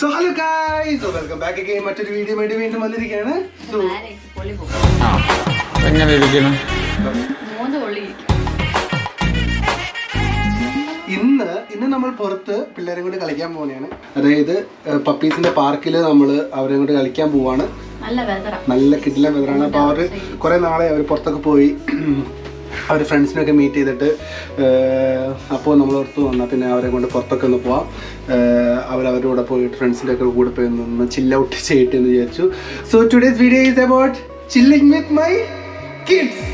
So hello guys welcome back again മറ്റൊരു video വേണ്ടി വീണ്ടും വന്നിരിക്കുകയാണ്. സോ എങ്ങനെ ഇരിക്കണം ഇന്ന് ഇന്ന് നമ്മൾ പുറത്ത് പിള്ളേരെ കൊണ്ട് കളിക്കാൻ പോകുന്നതാണ് അതായത് പപ്പീസിന്റെ പാർക്കിൽ നമ്മൾ അവരെ കൊണ്ട് കളിക്കാൻ പോവാണ് നല്ല കിടിലം വെതറാണ് അപ്പോൾ അവർ കുറേ നാളെ അവർ പുറത്തൊക്കെ പോയി അവർ ഫ്രണ്ട്സിനൊക്കെ മീറ്റ് ചെയ്തിട്ട് അപ്പോൾ നമ്മൾ ഓർത്ത് വന്നാൽ പിന്നെ അവരെ കൊണ്ട് പുറത്തൊക്കെ ഒന്ന് പോവാം. അവരവരുടെ കൂടെ പോയിട്ട് ഫ്രണ്ട്സിന്റെ ഒക്കെ കൂടെ പോയി ഒന്ന് ചില്ല ഔട്ട് ചെയ്യട്ടെ എന്ന് വിചാരിച്ചു. So today's video is about chilling with my kids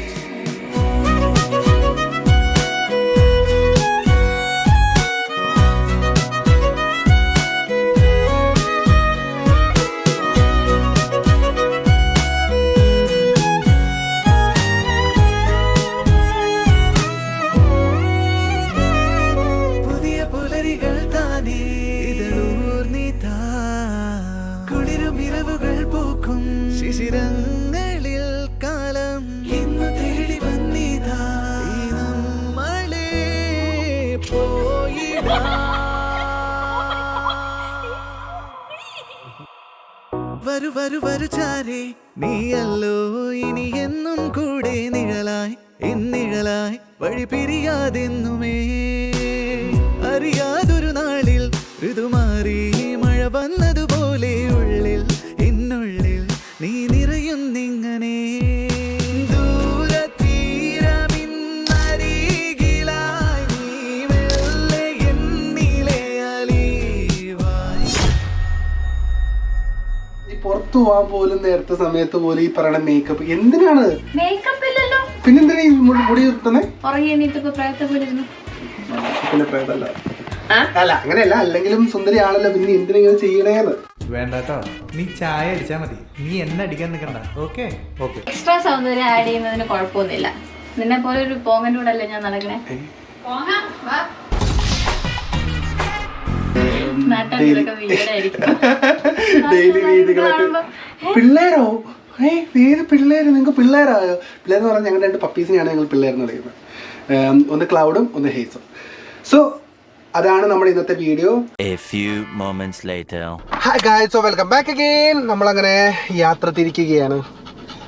വരു വരു വരു ചാരേ. നീയല്ലോ ഇനി എന്നും കൂടെ നിഴലായി എന്നിഴലായി വഴി പിരിയാതെന്നുമേ. അറിയാതൊരു പുറത്തു പോകാൻ പോലും നേരത്തെ സമയത്ത് പോലും ഈ പറയണ മേക്കപ്പ് എന്തിനാണ്? മേക്കപ്പ് ഇല്ലല്ലോ. പിന്നെന്തിനാ ഈ മുടി മുടി നിർത്തുന്നേ ഉറങ്ങി എണീറ്റ് ഇപ്പൊ പ്രയത്തെ പോലെ ഇരുന്നു പിന്നെ പ്രേതല്ല അല്ല അങ്ങനെയല്ല. അല്ലെങ്കിലും സുന്ദരി ആണല്ലോ പിന്നെ എന്തിനാ ഇങ്ങനെ ചെയ്യണേന്ന്? വേണ്ട കേട്ടോ നീ ചായ അടിച്ചാ മതി. നീ എന്നെ അടിക്കാൻ നിൽക്കണ്ട ഓക്കെ? ഓക്കെ. എക്സ്ട്രാ സൗന്ദര്യം ആഡ് ചെയ്യുന്നതിന് കുഴപ്പമൊന്നുമില്ല. നിന്നെ പോലെ ഒരു പോങ്ങന്റെ കൂടെ അല്ലേ ഞാൻ നടക്കണേ? ഡെയിലി രീതികളൊക്കെ. പിള്ളേരോ? ഏ ഏത് പിള്ളേര്? നിങ്ങൾക്ക് പിള്ളേരായോ? പിള്ളേരെന്ന് പറഞ്ഞാൽ ഞങ്ങളുടെ രണ്ട് പപ്പീസിനെയാണ് ഞങ്ങൾ പിള്ളേരെന്ന് വിളിക്കുന്നത് പറയുന്നത് ഒന്ന് ക്ലൗഡും ഒന്ന് ഹേസും. സോ അതാണ് നമ്മുടെ ഇന്നത്തെ video. A few moments later. Hi guys so welcome back again നമ്മളങ്ങനെ യാത്ര തിരിക്കുകയാണ്.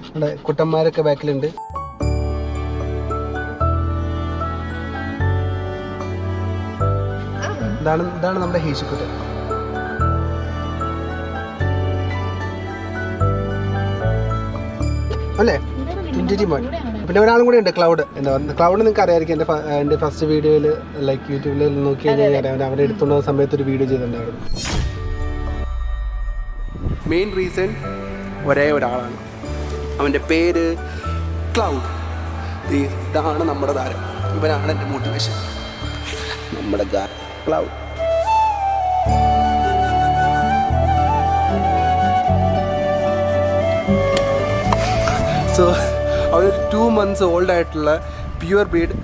നമ്മുടെ കുട്ടന്മാരൊക്കെ ബാക്കിലുണ്ട് ഇതാണ് ഇതാണ് നമ്മുടെ ഹേശിക്കുട്ടൻ അല്ലേ? ട്വന്റി മോൻ പിന്നെ ഒരാളും കൂടി ഉണ്ട് ക്ലൗഡ് എന്താ ക്ലൗഡ് നിങ്ങൾക്ക് അറിയാമായിരിക്കും എന്റെ എന്റെ ഫസ്റ്റ് വീഡിയോയിൽ ലൈക്ക് യൂട്യൂബിൽ നോക്കി കഴിഞ്ഞാൽ അറിയാം. അവനെ എടുത്തുള്ള സമയത്ത് ഒരു വീഡിയോ ചെയ്തിട്ടുണ്ടായിരുന്നു. മെയിൻ റീസൺ ഒരേ ഒരാളാണ്. അവന്റെ പേര് ക്ലൗഡ് ഇതാണ് നമ്മുടെ താരം. ഇവനാണ് എന്റെ മോട്ടിവേഷൻ നമ്മുടെ Cloud so our two months old ആയിട്ടുള്ള പ്യുവർ ബ്രീഡ്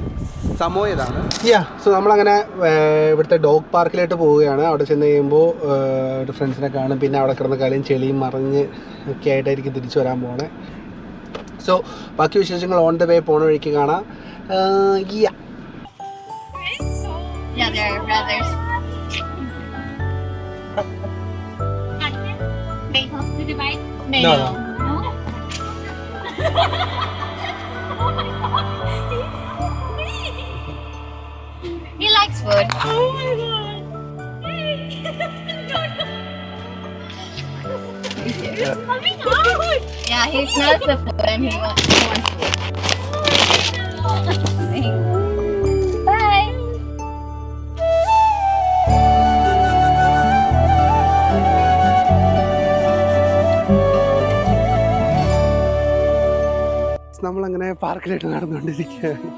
സമോയതാണ്. യാ സോ നമ്മളങ്ങനെ ഇവിടുത്തെ ഡോഗ് പാർക്കിലോട്ട് പോവുകയാണ്. അവിടെ ചെന്ന് കഴിയുമ്പോൾ ഒരു ഫ്രണ്ട്സിനെ കാണും. പിന്നെ അവിടെ കിടന്ന കളിയും ചെളിയും മറിഞ്ഞ് ഒക്കെ ആയിട്ടായിരിക്കും തിരിച്ചു വരാൻ പോണേ. സോ ബാക്കി വിശേഷങ്ങൾ ഓൺ ദ വേ പോണ വഴിക്ക് കാണാം. യാ Yeah, they're brothers. Meho. Did. No. No? oh my god. He likes food. Oh my god. He's coming out. Yeah, he smells the food and he wants, he wants food. Oh നമ്മളങ്ങനെ പാർക്കിലായിട്ട് നടന്നുകൊണ്ടിരിക്കുകയാണ്.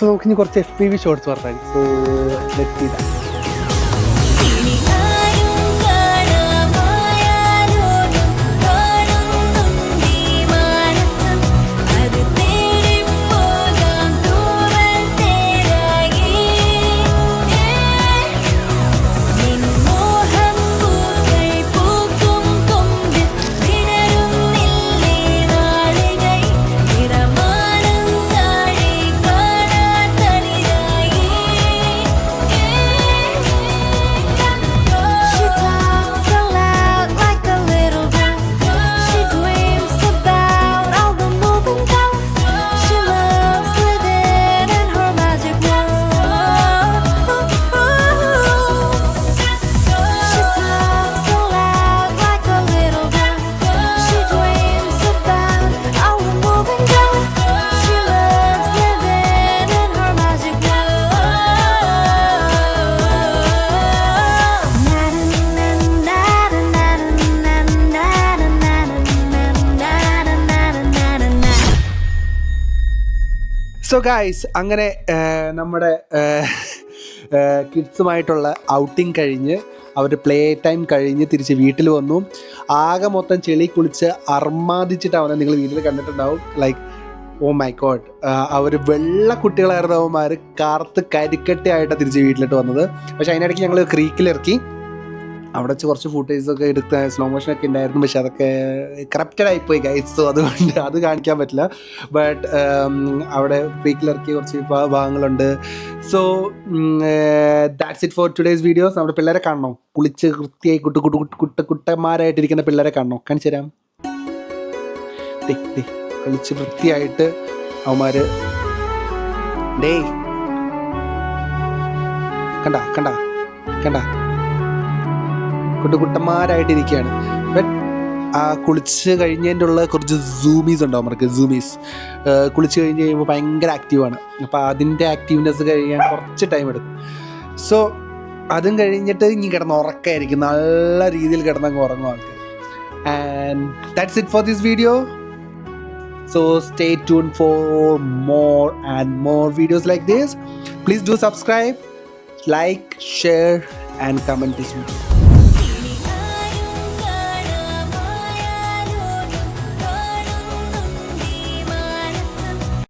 So നമുക്കിനി കുറച്ച് F P V shorts പറഞ്ഞു so let see so guys അങ്ങനെ നമ്മുടെ കിഡ്സുമായിട്ടുള്ള outing കഴിഞ്ഞ് അവർ play time കഴിഞ്ഞ് തിരിച്ച് വീട്ടിൽ വന്നു. ആകെ മൊത്തം ചെളി കുളിച്ച് അർമാദിച്ചിട്ടാവുന്ന നിങ്ങൾ വീട്ടിൽ കണ്ടിട്ടുണ്ടാവും. ലൈക്ക് ഓ മൈ ഗോഡ് അവർ വെള്ള കുട്ടികളായിരുന്നവന്മാർ കാർത്ത് കരിക്കട്ടയായിട്ടാണ് തിരിച്ച് വീട്ടിലിട്ട് വന്നത്. പക്ഷേ അതിനിടയ്ക്ക് ഞങ്ങൾ ക്രീക്കിൽ ഇറക്കി. അവിടെ വെച്ച് കുറച്ച് ഫുട്ടേജ് ഒക്കെ എടുത്ത സ്ലോ മോഷൻ ഒക്കെ ഉണ്ടായിരുന്നു. പക്ഷെ അതൊക്കെ കറപ്റ്റഡ് ആയിപ്പോയി ഗൈസ് സോ അതുകൊണ്ട് അത് കാണിക്കാൻ പറ്റില്ല. ബട്ട് അവിടെ ക്രീക്കിലിറക്കിയ കുറച്ച് ഭാഗങ്ങളുണ്ട് so that's it for today's videos നമ്മുടെ പിള്ളേരെ കാണണം? കുളിച്ച് വൃത്തിയായി കുട്ടു കുട്ടു കുട്ടു കുട്ട കുട്ടന്മാരായിട്ടിരിക്കുന്ന പിള്ളേരെ കാണണം? കാണിച്ചു തരാം. കുളിച്ച് വൃത്തിയായിട്ട് അവന്മാര് കണ്ട കണ്ട കണ്ട. കുട്ടുകുട്ടന്മാരായിട്ടിരിക്കുകയാണ്. ബട്ട് ആ കുളിച്ച് കഴിഞ്ഞതിന്റെ ഉള്ള കുറച്ച് സൂമീസ് ഉണ്ടാവും അവർക്ക്? സൂമീസ് കുളിച്ച് കഴിഞ്ഞ് കഴിയുമ്പോൾ ഭയങ്കര ആക്റ്റീവാണ് അപ്പോൾ അതിന്റെ ആക്റ്റീവ്നെസ് കഴിയാൻ കുറച്ച് ടൈം എടുക്കും. സോ അതും കഴിഞ്ഞിട്ട് ഇനി കിടന്ന് ഉറക്കമായിരിക്കും നല്ല രീതിയിൽ കിടന്നങ്ങ് ഉറങ്ങും ആൾക്ക് and that's it for this video so stay tune for more and more videos like this please do subscribe like share and comment this video.